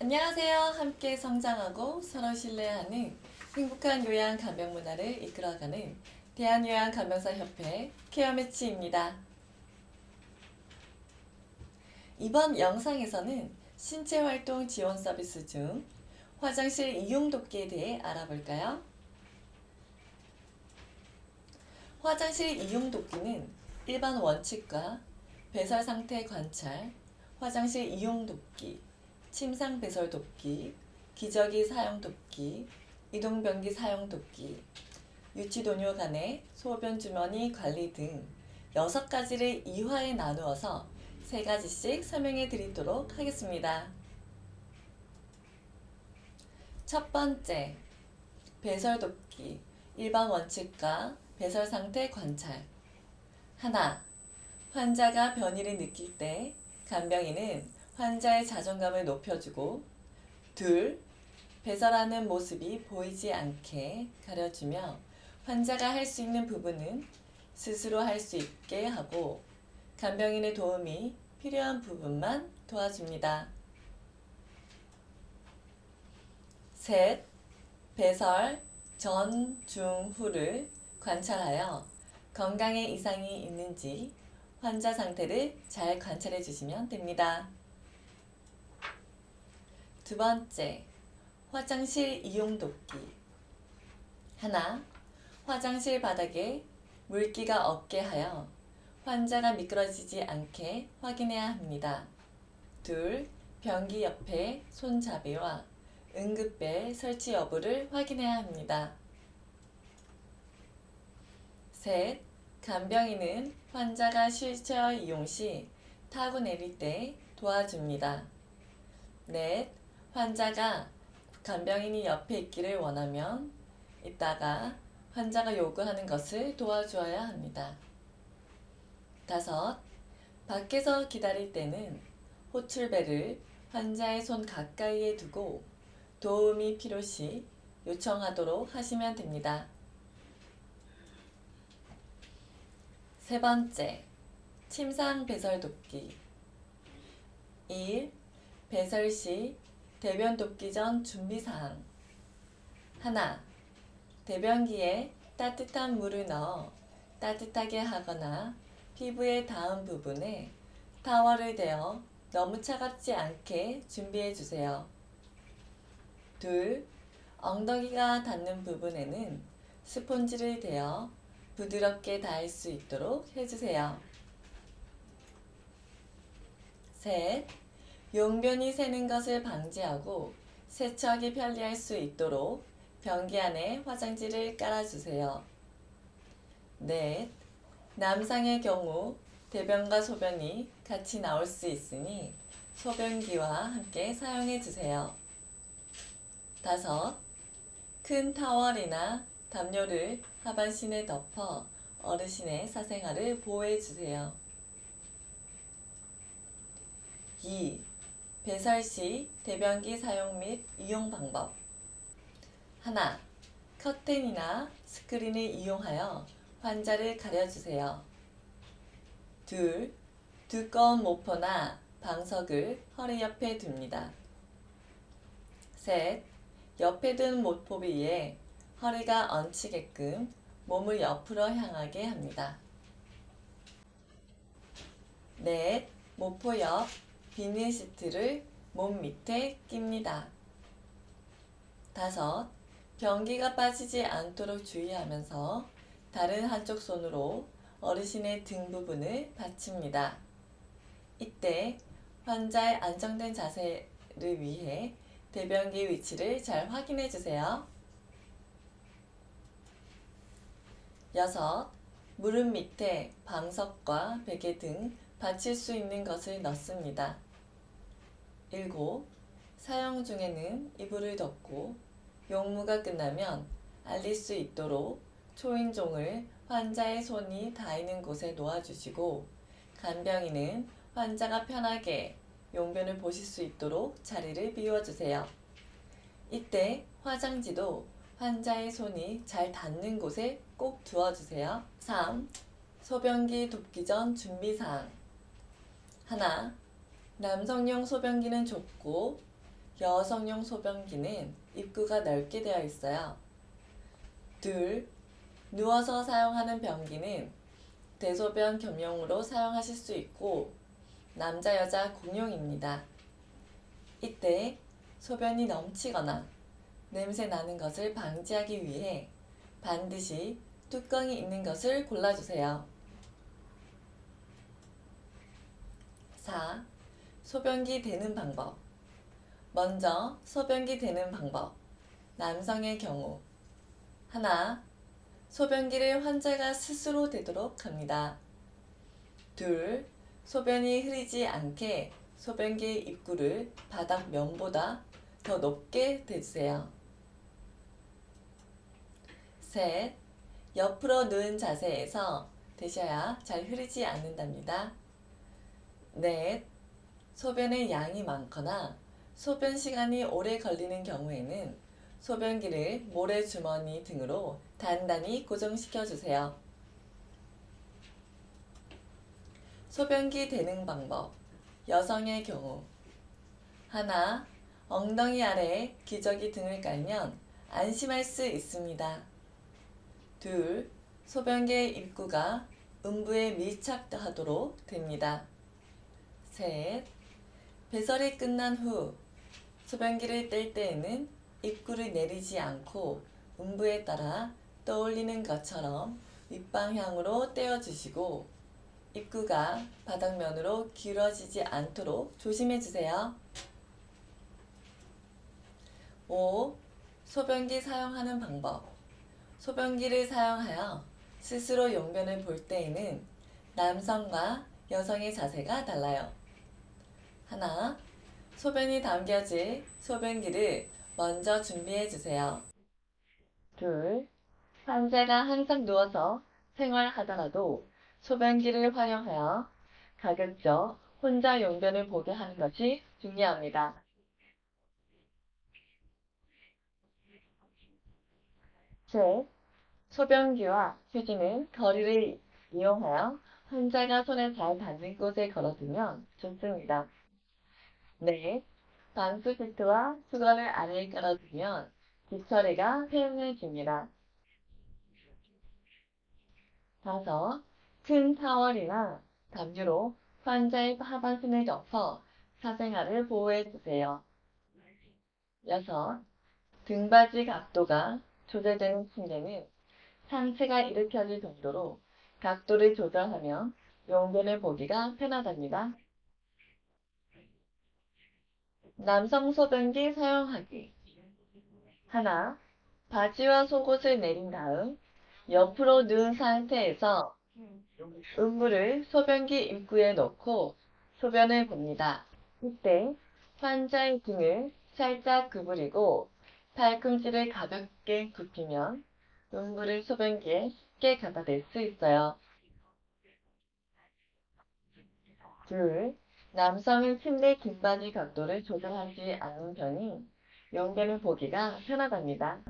안녕하세요. 함께 성장하고 서로 신뢰하는 행복한 요양 간병 문화를 이끌어가는 대한요양 간병사 협회 케어 매치입니다. 이번 영상에서는 신체 활동 지원 서비스 중 화장실 이용 돕기에 대해 알아볼까요? 화장실 이용 돕기는 일반 원칙과 배설 상태 관찰, 화장실 이용 돕기, 침상 배설 돕기, 기저귀 사용 돕기, 이동변기 사용 돕기, 유치도뇨 간의 소변 주머니 관리 등 여섯 가지를 이화에 나누어서 세 가지씩 설명해 드리도록 하겠습니다. 첫 번째, 배설 돕기, 일반 원칙과 배설 상태 관찰. 하나, 환자가 변이를 느낄 때 간병인은 환자의 자존감을 높여주고 둘, 배설하는 모습이 보이지 않게 가려주며 환자가 할 수 있는 부분은 스스로 할 수 있게 하고 간병인의 도움이 필요한 부분만 도와줍니다. 셋, 배설 전, 중, 후를 관찰하여 건강에 이상이 있는지 환자 상태를 잘 관찰해 주시면 됩니다. 두 번째, 화장실 이용 돕기. 하나, 화장실 바닥에 물기가 없게 하여 환자가 미끄러지지 않게 확인해야 합니다. 둘, 변기 옆에 손잡이와 응급벨 설치 여부를 확인해야 합니다. 셋, 간병인은 환자가 휠체어 이용 시 타고 내릴 때 도와줍니다. 넷, 환자가 간병인이 옆에 있기를 원하면 이따가 환자가 요구하는 것을 도와주어야 합니다. 다섯, 밖에서 기다릴 때는 호출벨을 환자의 손 가까이에 두고 도움이 필요시 요청하도록 하시면 됩니다. 세 번째, 침상 배설 돕기. 1. 배설 시 대변 돕기 전 준비사항. 하나, 대변기에 따뜻한 물을 넣어 따뜻하게 하거나 피부에 닿은 부분에 타월을 대어 너무 차갑지 않게 준비해 주세요. 둘, 엉덩이가 닿는 부분에는 스폰지를 대어 부드럽게 닿을 수 있도록 해주세요. 셋, 용변이 새는 것을 방지하고 세척이 편리할 수 있도록 변기 안에 화장지를 깔아주세요. 넷, 남상의 경우 대변과 소변이 같이 나올 수 있으니 소변기와 함께 사용해 주세요. 다섯, 큰 타월이나 담요를 하반신에 덮어 어르신의 사생활을 보호해 주세요. 2. 배설 시 대변기 사용 및 이용 방법. 하나, 커튼이나 스크린을 이용하여 환자를 가려주세요. 둘, 두꺼운 모포나 방석을 허리 옆에 둡니다. 셋, 옆에 둔 모포 위에 허리가 얹히게끔 몸을 옆으로 향하게 합니다. 넷, 모포 옆 비닐 시트를 몸 밑에 낍니다. 다섯, 변기가 빠지지 않도록 주의하면서 다른 한쪽 손으로 어르신의 등 부분을 받칩니다. 이때 환자의 안정된 자세를 위해 대변기 위치를 잘 확인해 주세요. 여섯, 무릎 밑에 방석과 베개 등 받칠 수 있는 것을 넣습니다. 일곱, 사용 중에는 이불을 덮고 용무가 끝나면 알릴 수 있도록 초인종을 환자의 손이 닿이는 곳에 놓아주시고 간병인은 환자가 편하게 용변을 보실 수 있도록 자리를 비워주세요. 이때 화장지도 환자의 손이 잘 닿는 곳에 꼭 두어주세요. 3. 소변기 돕기 전 준비사항. 하나, 남성용 소변기는 좁고 여성용 소변기는 입구가 넓게 되어 있어요. 둘, 누워서 사용하는 변기는 대소변 겸용으로 사용하실 수 있고 남자 여자 공용입니다. 이때 소변이 넘치거나 냄새 나는 것을 방지하기 위해 반드시 뚜껑이 있는 것을 골라주세요. 4. 소변기 대는 방법. 먼저 소변기 대는 방법. 남성의 경우. 하나. 소변기를 환자가 스스로 대도록 합니다. 둘. 소변이 흐리지 않게 소변기 입구를 바닥 면보다 더 높게 대주세요. 셋. 옆으로 누운 자세에서 대셔야 잘 흐르지 않는답니다. 넷. 소변의 양이 많거나 소변 시간이 오래 걸리는 경우에는 소변기를 모래주머니 등으로 단단히 고정시켜 주세요. 소변기 대는 방법. 여성의 경우. 하나. 엉덩이 아래에 기저귀 등을 깔면 안심할 수 있습니다. 둘. 소변기의 입구가 음부에 밀착하도록 됩니다. 셋. 배설이 끝난 후 소변기를 뗄 때에는 입구를 내리지 않고 음부에 따라 떠올리는 것처럼 윗방향으로 떼어주시고 입구가 바닥면으로 길어지지 않도록 조심해 주세요. 5. 소변기 사용하는 방법. 소변기를 사용하여 스스로 용변을 볼 때에는 남성과 여성의 자세가 달라요. 하나. 소변이 담겨질 소변기를 먼저 준비해 주세요. 둘. 환자가 항상 누워서 생활하더라도 소변기를 활용하여 가급적 혼자 용변을 보게 하는 것이 중요합니다. 셋. 소변기와 휴지는 거리를 이용하여 환자가 손에 잘 닿는 곳에 걸어두면 좋습니다. 넷. 방수 시트와 수건을 아래에 깔아두면 뒤처리가 편해집니다. 다섯. 큰 타월이나 담요로 환자의 하반신을 덮어 사생활을 보호해 주세요. 여섯. 등받이 각도가 조절되는 침대는 상체가 일으켜질 정도로 각도를 조절하면 용변을 보기가 편하답니다. 남성 소변기 사용하기 하나. 바지와 속옷을 내린 다음 옆으로 누운 상태에서 음물을 소변기 입구에 넣고 소변을 봅니다. 이때 환자의 등을 살짝 구부리고 팔꿈치를 가볍게 굽히면 음물을 소변기에 쉽게 갖다댈 수 있어요. 둘. 남성은 침대 긴바지 각도를 조절하지 않는 편이 용변을 보기가 편하답니다.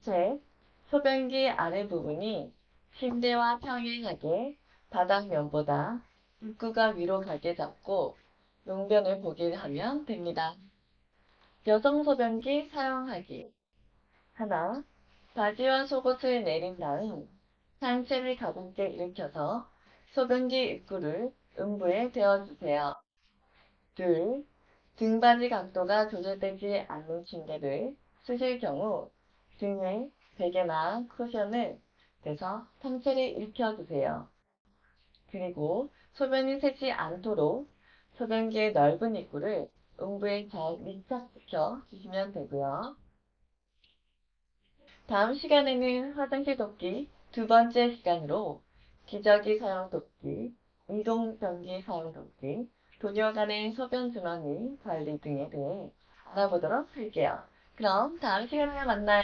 셋. 소변기 아래 부분이 침대와 평행하게 바닥면보다 입구가 위로 가게 잡고 용변을 보게 하면 됩니다. 여성 소변기 사용하기 하나. 바지와 속옷을 내린 다음 상체를 가볍게 일으켜서 소변기 입구를 음부에 대어주세요. 둘. 등받이 각도가 조절되지 않는 침대를 쓰실 경우 등에 베개나 쿠션을 대서 상체를 일으켜주세요. 그리고 소변이 새지 않도록 소변기의 넓은 입구를 음부에 잘 밀착시켜 주시면 되고요. 다음 시간에는 화장실 돕기 두 번째 시간으로 기저귀 사용 돕기, 이동 사용 돕기, 도녀 간의 소변 주머니 관리 등에 대해 알아보도록 할게요. 그럼 다음 시간에 만나요.